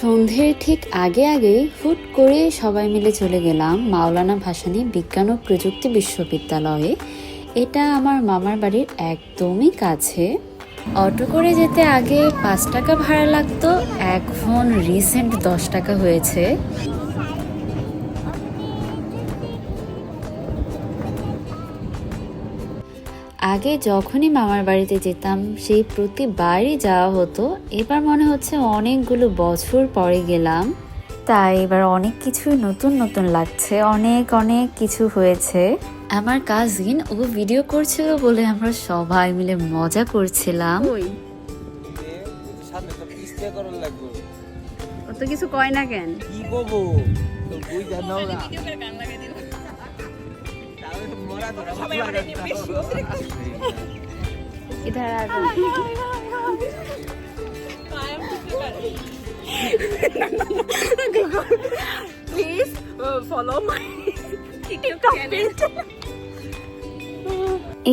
সন্ধ্যের ঠিক আগে আগে হুট করে সবাই মিলে চলে গেলাম মাওলানা ভাসানী বিজ্ঞান ও প্রযুক্তি বিশ্ববিদ্যালয়ে। এটা আমার মামার বাড়ির একদমই কাছে। অটো করে যেতে আগে পাঁচ টাকা ভাড়া লাগতো, এখন রিসেন্ট দশ টাকা হয়েছে। আগে যখনই মামার বাড়িতে যেতাম সেই প্রতিবারই যাওয়া হতো। এবার মনে হচ্ছে অনেকগুলো বছর পরে গেলাম। তাই এবার অনেক কিছুই নতুন নতুন লাগছে অনেক অনেক কিছু হয়েছে। আমার কাজিন ও ভিডিও করছিল বলে আমরা সবাই মিলে মজা করছিলাম। তো কিছু কয় না কেন? কি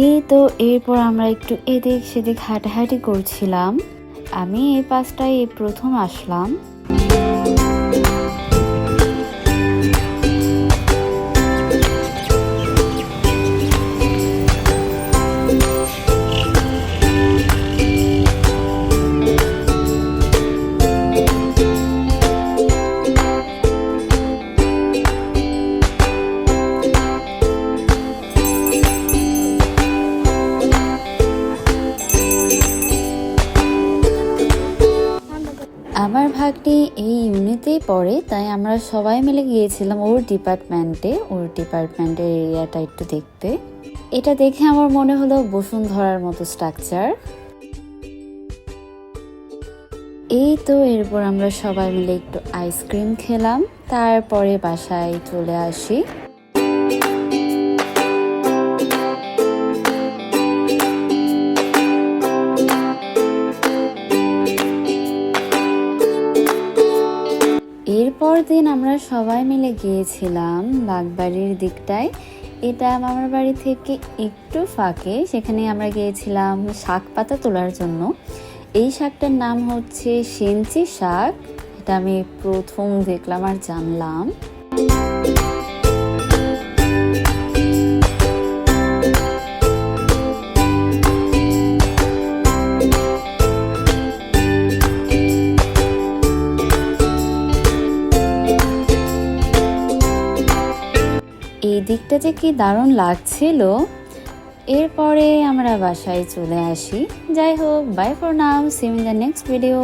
এই তো, এরপর আমরা একটু এদিক সেদিক হাঁটাহাঁটি করছিলাম। আমি এই পাশটায় এই প্রথম আসলাম। আমার ভাগ্নি এই ইউনিটেই পড়ে, তাই আমরা সবাই মিলে গিয়েছিলাম ওর ডিপার্টমেন্টে, ওর ডিপার্টমেন্টের এরিয়াটা একটু দেখতে। এটা দেখে আমার মনে হলো বসুন্ধরার মতো স্ট্রাকচার। এই তো এরপর আমরা সবাই মিলে একটু আইসক্রিম খেলাম, তারপরে বাসায় চলে আসি। এরপর দিন আমরা সবাই মিলে গিয়েছিলাম বাগবাড়ির দিকটায়। এটা মামার বাড়ি থেকে একটু ফাঁকে। সেখানে আমরা গিয়েছিলাম শাক পাতা তোলার জন্য। এই শাকটার নাম হচ্ছে সেঞ্চি শাক। এটা আমি প্রথম দেখলাম আর জানলাম। এই দিকটা যে কি দারুণ লাগছিল। এরপরে আমরা বাসায় চলে আসি। যাই হোক bye for now see the next video